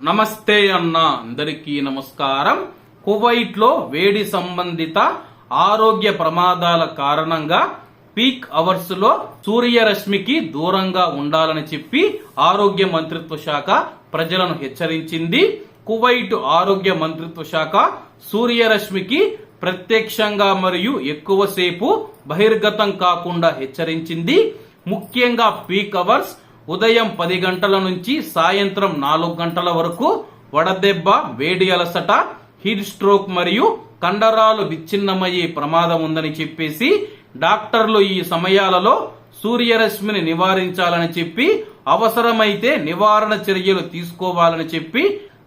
నమస్తే అన్న అందరికీ నమస్కారం. కువైట్లో వేడి సంబంధిత ఆరోగ్య ప్రమాదాల కారణంగా పీక్ అవర్స్లో సూర్యరశ్మికి దూరంగా ఉండాలని చెప్పి ఆరోగ్య మంత్రిత్వ శాఖ ప్రజలను హెచ్చరించింది. కువైట్ ఆరోగ్య మంత్రిత్వ శాఖ సూర్యరశ్మికి ప్రత్యక్షంగా మరియు ఎక్కువసేపు బహిర్గతం కాకుండా హెచ్చరించింది. ముఖ్యంగా పీక్ అవర్స్ ఉదయం పది గంటల నుంచి సాయంత్రం నాలుగు గంటల వరకు వడదెబ్బ వేడి అలసట హీట్ స్ట్రోక్ మరియు కండరాలు విచ్ఛిన్నమయ్యే ప్రమాదం ఉందని చెప్పేసి డాక్టర్లు ఈ సమయాలలో సూర్యరశ్మిని నివారించాలని చెప్పి అవసరమైతే నివారణ చర్యలు తీసుకోవాలని చెప్పి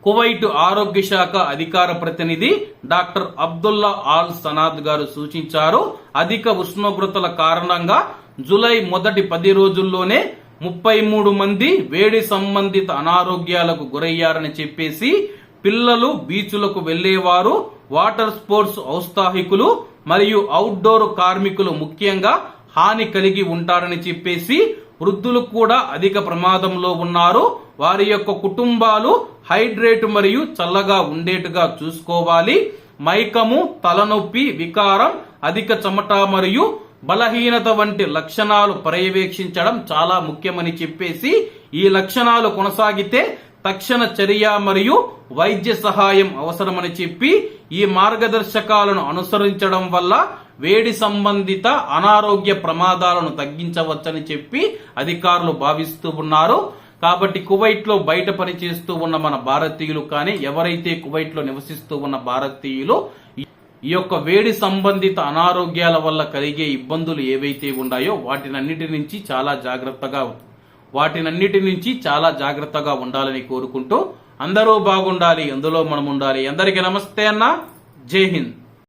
కువైట్ ఆరోగ్య శాఖ అధికార ప్రతినిధి డాక్టర్ అబ్దుల్లా ఆల్ సనాద్ గారు సూచించారు. అధిక ఉష్ణోగ్రతల కారణంగా జూలై మొదటి పది రోజుల్లోనే ముప్పై మూడు మంది వేడి సంబంధిత అనారోగ్యాలకు గురయ్యారని చెప్పేసి పిల్లలు బీచులకు వెళ్ళేవారు వాటర్ స్పోర్ట్స్ ఔత్సాహికులు మరియు అవుట్డోర్ కార్మికులు ముఖ్యంగా హాని కలిగి ఉంటారని చెప్పేసి వృద్ధులు కూడా అధిక ప్రమాదంలో ఉన్నారు. వారి యొక్క కుటుంబాలు హైడ్రేట్ మరియు చల్లగా ఉండేట్టుగా చూసుకోవాలి. మైకము తలనొప్పి వికారం అధిక చెమట మరియు బలహీనత వంటి లక్షణాలు పర్యవేక్షించడం చాలా ముఖ్యమని చెప్పేసి ఈ లక్షణాలు కొనసాగితే తక్షణ చర్య మరియు వైద్య సహాయం అవసరమని చెప్పి ఈ మార్గదర్శకాలను అనుసరించడం వల్ల వేడి సంబంధిత అనారోగ్య ప్రమాదాలను తగ్గించవచ్చని చెప్పి అధికారులు భావిస్తూ ఉన్నారు. కాబట్టి కువైట్లో బయట పనిచేస్తూ ఉన్న మన భారతీయులు కానీ ఎవరైతే కువైట్లో నివసిస్తూ ఉన్న భారతీయులు ఈ యొక్క వేడి సంబంధిత అనారోగ్యాల వల్ల కలిగే ఇబ్బందులు ఏవైతే ఉన్నాయో వాటినన్నిటి నుంచి చాలా జాగ్రత్తగా వాటినన్నిటి నుంచి చాలా జాగ్రత్తగా ఉండాలని కోరుకుంటూ అందరూ బాగుండాలి అందులో మనం ఉండాలి. అందరికీ నమస్తే అన్న. జై హింద్.